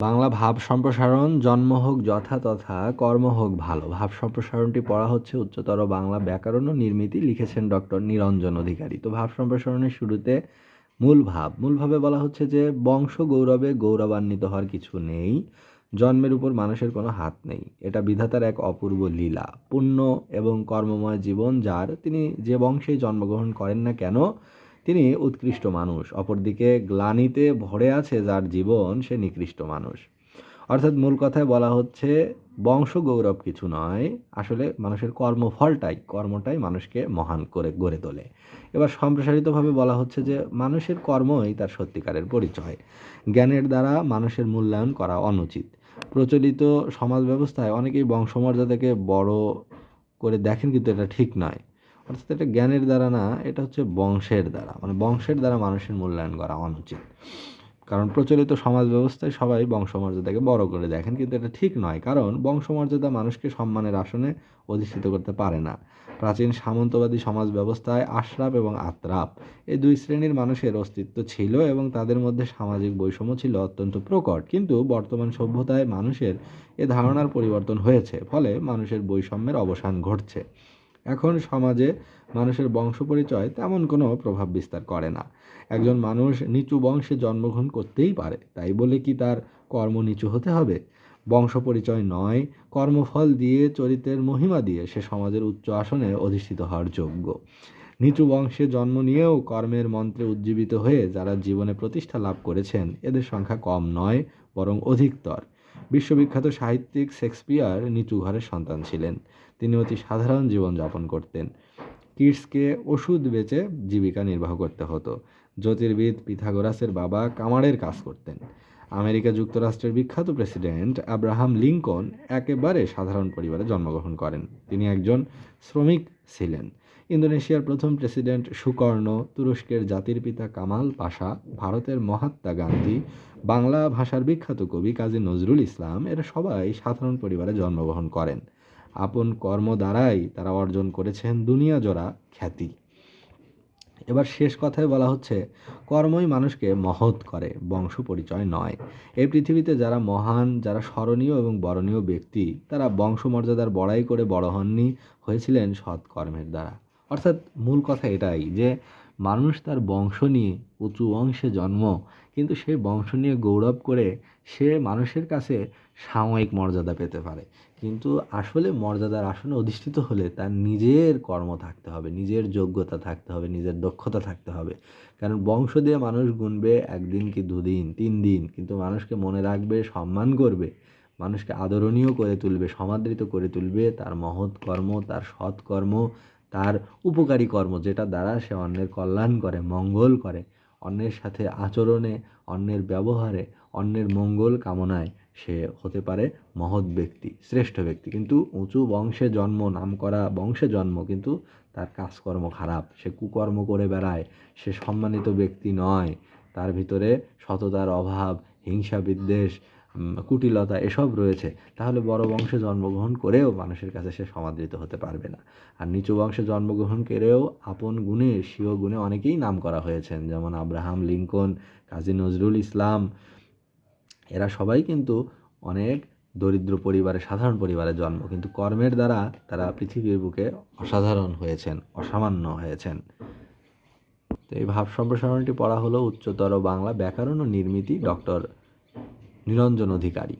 বাংলা ভাব সম্প্রসারণ, জন্ম হোক যথা তথা, কর্ম হোক ভালো। ভাব সম্প্রসারণটি পড়া হচ্ছে উচ্চতর বাংলা ব্যাকরণ ও নির্মিতি লিখেছেন ডক্টর নিরঞ্জন অধিকারী। তো ভাব সম্প্রসারণের শুরুতে মূল ভাব। মূলভাবে বলা হচ্ছে যে, বংশ গৌরবে গৌরবান্বিত হওয়ার কিছু নেই, জন্মের উপর মানুষের কোনো হাত নেই। এটা বিধাতার এক অপূর্ব লীলা। পুণ্য এবং কর্মময় জীবন যার, তিনি যে বংশে জন্মগ্রহণ করেন না কেন তিনি উৎকৃষ্ট মানুষ। অপরদিকে গ্লানিতে ভরে আছে যার জীবন সে নিকৃষ্ট মানুষ। অর্থাৎ মূল কথায় বলা হচ্ছে, বংশ গৌরব কিছু নয়, আসলে মানুষের কর্মফলটাই, কর্মটাই মানুষকে মহান করে, গড়ে তোলে। এবার সম্প্রসারিতভাবে বলা হচ্ছে যে, মানুষের কর্মই তার সত্যিকারের পরিচয়। জ্ঞানের দ্বারা মানুষের মূল্যায়ন করা অনুচিত। প্রচলিত সমাজ ব্যবস্থায় অনেকেই বংশমর্যাদাকে বড় করে দেখেন, কিন্তু এটা ঠিক নয়। অর্থাৎ এটা জ্ঞানের দ্বারা না, এটা হচ্ছে বংশের দ্বারা। মানে বংশের দ্বারা মানুষের মূল্যায়ন করা অনুচিত। কারণ প্রচলিত সমাজ ব্যবস্থায় সবাই বংশমর্যাদাকে বড় করে দেখেন, কিন্তু এটা ঠিক নয়। কারণ বংশমর্যাদা মানুষকে সম্মানের আসনে অধিষ্ঠিত করতে পারে না। প্রাচীন সামন্তবাদী সমাজ ব্যবস্থায় আশরাফ এবং আত্রাপ, এই দুই শ্রেণির মানুষের অস্তিত্ব ছিল এবং তাদের মধ্যে সামাজিক বৈষম্য ছিল অত্যন্ত প্রকট। কিন্তু বর্তমান সভ্যতায় মানুষের এ ধারণার পরিবর্তন হয়েছে, ফলে মানুষের বৈষম্যের অবসান ঘটছে। এখন সমাজে মানুষের বংশ পরিচয় তেমন কোনো প্রভাব বিস্তার করে না। একজন মানুষ নিচু বংশে জন্মগ্রহণ করতেই পারে, তাই বলে কি তার কর্ম নিচু হতে হবে? বংশ পরিচয় নয়, কর্মফল দিয়ে চরিত্রের মহিমা দিয়ে সে সমাজের উচ্চ আসনে অধিষ্ঠিত হওয়ার যোগ্য। নিচু বংশে জন্ম নিয়েও কর্মের মন্ত্রে উজ্জীবিত হয়ে যারা জীবনে প্রতিষ্ঠা লাভ করেছেন, এদের সংখ্যা কম নয়, বরং অধিকতর। বিশ্ববিখ্যাত সাহিত্যিক শেক্সপিয়ার নিচু ঘরের সন্তান ছিলেন। তিনি অতি সাধারণ জীবনযাপন করতেন। কিডসকে ওষুধ বেচে জীবিকা নির্বাহ করতে হতো। জ্যোতির্বিদ পিথাগোরাসের বাবা কামারের কাজ করতেন। আমেরিকা যুক্তরাষ্ট্রের বিখ্যাত প্রেসিডেন্ট আব্রাহাম লিঙ্কন একেবারে সাধারণ পরিবারে জন্মগ্রহণ করেন। তিনি একজন শ্রমিক ছিলেন। ইন্দোনেশিয়ার প্রথম প্রেসিডেন্ট সুকর্ণ, তুরস্কের জাতির পিতা কামাল পাশা, ভারতের মহাত্মা গান্ধী, বাংলা ভাষার বিখ্যাত কবি কাজী নজরুল ইসলাম এরা সবাই সাধারণ পরিবারে জন্মগ্রহণ করেন। আপন কর্ম দ্বারাই তারা অর্জন করেছেন দুনিয়া জোড়া খ্যাতি। এবার শেষ কথায় বলা হচ্ছে, কর্মই মানুষকে মহৎ করে, বংশ পরিচয় নয়। এই পৃথিবীতে যারা মহান, যারা স্মরণীয় এবং বরণীয় ব্যক্তি, তারা বংশমর্যাদার বড়াই করে বড় হননি, হয়েছিলেন সৎ কর্মের দ্বারা। অর্থাৎ মূল কথা এটাই যে, মানুষ তার বংশ নিয়ে উঁচু অংশে জন্ম, কিন্তু সেই বংশ নিয়ে গৌরব করে সে মানুষের কাছে সাময়িক মর্যাদা পেতে পারে। কিন্তু আসলে মর্যাদার আসনে অধিষ্ঠিত হলে তার নিজের কর্ম থাকতে হবে, নিজের যোগ্যতা থাকতে হবে, নিজের দক্ষতা থাকতে হবে। কারণ বংশ দিয়ে মানুষ গুনবে একদিন কি দুদিন, তিন দিন, কিন্তু মানুষকে মনে রাখবে, সম্মান করবে, মানুষকে আদরণীয় করে তুলবে, সমাদৃত করে তুলবে, তার মহৎ কর্ম, তার সৎকর্ম তার উপকারী কর্ম, যেটা দ্বারা সে অন্যের কল্যাণ করে, মঙ্গল করে। অন্যের সাথে আচরণে, অন্যের ব্যবহারে, অন্যের মঙ্গল কামনায় সে হতে পারে মহৎ ব্যক্তি, শ্রেষ্ঠ ব্যক্তি। কিন্তু উঁচু বংশে জন্ম নাম করা বংশে জন্ম, কিন্তু তার কাজকর্ম খারাপ, সে কুকর্ম করে বেড়ায়, সে সম্মানিত ব্যক্তি নয়। তার ভিতরে সততার অভাব, হিংসা বিদ্বেষ কুটিলতা এসব রয়েছে। তাহলে বড় বংশে জন্মগ্রহণ করেও মানুষের কাছে সে সমাদৃত হতে পারবে না। আর নিচু বংশে জন্মগ্রহণ করেও আপন গুণে, স্বীয় গুণে অনেকেই নাম করা হয়েছেন। যেমন আব্রাহাম লিঙ্কন, কাজী নজরুল ইসলাম এরা সবাই কিন্তু অনেক দরিদ্র পরিবারে সাধারণ পরিবারে জন্ম, কিন্তু কর্মের দ্বারা তারা পৃথিবীর বুকে অসাধারণ হয়েছেন, অসামান্য হয়েছেন। তো এই ভাব সম্প্রসারণটি পড়া হলো উচ্চতর বাংলা ব্যাকরণ ও নির্মিতি ডক্টর নিরঞ্জন অধিকারী।